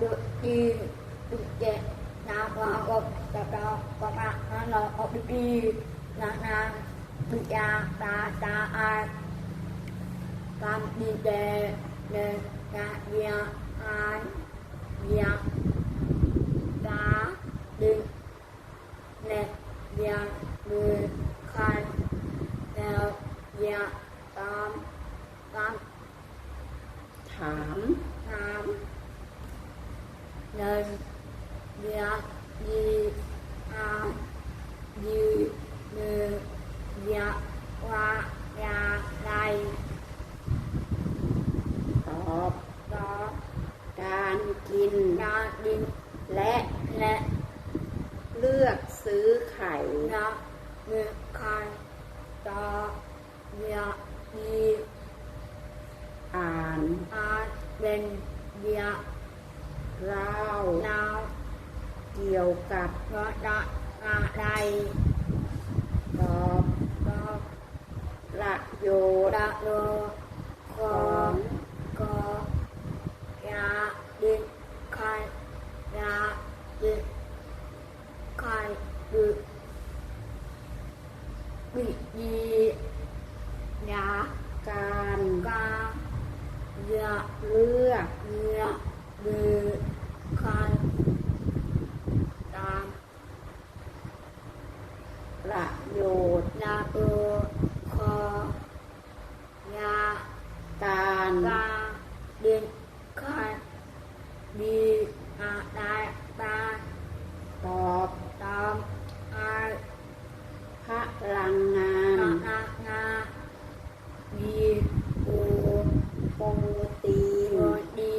đi đi để na qua gọc đạp đạp qua mạ na nó học được đi na na được ya ta ta ai tam đi đề đề ta ya ai ya ta đi nè ya người khai nèo ya tam tam ถาม เดินเรือยีอายืนือเรียวายาไรตอบตอบการกินการกินและและเลือกซื้อไข่นะเลือกไข่ตอบเรีอยีอ่านอ่านเป็นเรีย đây ตอบ đó ประโยชน์ đã lô ขอ có ง có ya đi khai ya đi khai được bị đi ya การ ca ya เลือก ya đi khai tam ประโยชน์ là ô kho ya การ ga điện khai đi à đại ba ตอบ tam ai พลังงาน na na na đi ô โปรตีน rồi đi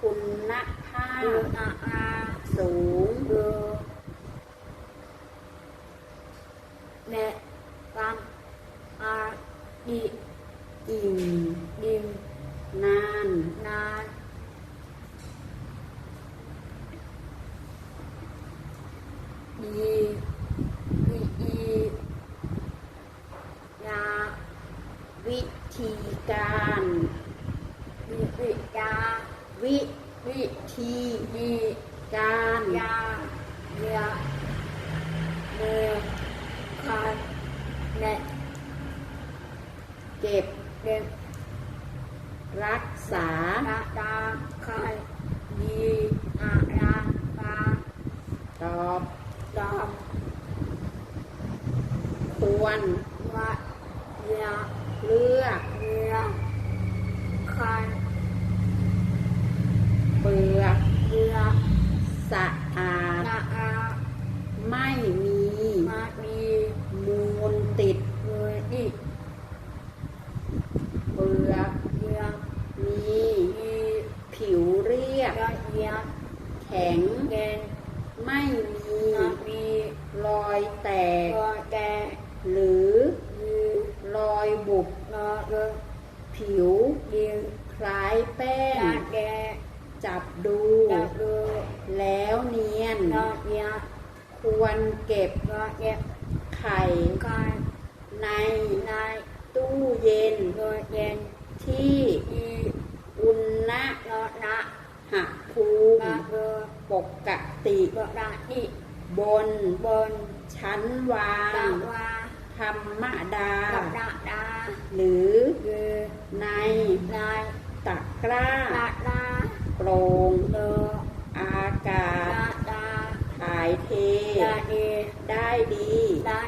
คุณภาพ đưa na a สูง đưa nè tam a đi อิ่ม đi นาน na đi đi đi ya วิธีการ đi đi ya วิ đi ธี đi การ ya ya nè khai nè เก็บ đêm สาตะตาคายยีอาราตาตอบตอบควรวะเรือเรือเรือคัน ยบ ya ya แข็ง đen ไม่มี na đi รอยแตก rồi đè หรือ đi รอยบุบ nó được ผิว đi คล้ายแป้ง na đè จับดู đã được แล้วเนียน nó ya ควรเก็บ nó đẹp ไข่ khai ใน này ตู้เย็น ปกติ được đã đi บน bên ชั้นวาง đã qua ธรรมดา đã đã đã หรือ như ใน này ตะกร้า đã đã โปร่ง được อากาศ đã đã ถ่ายเท đã đi ได้ดี đã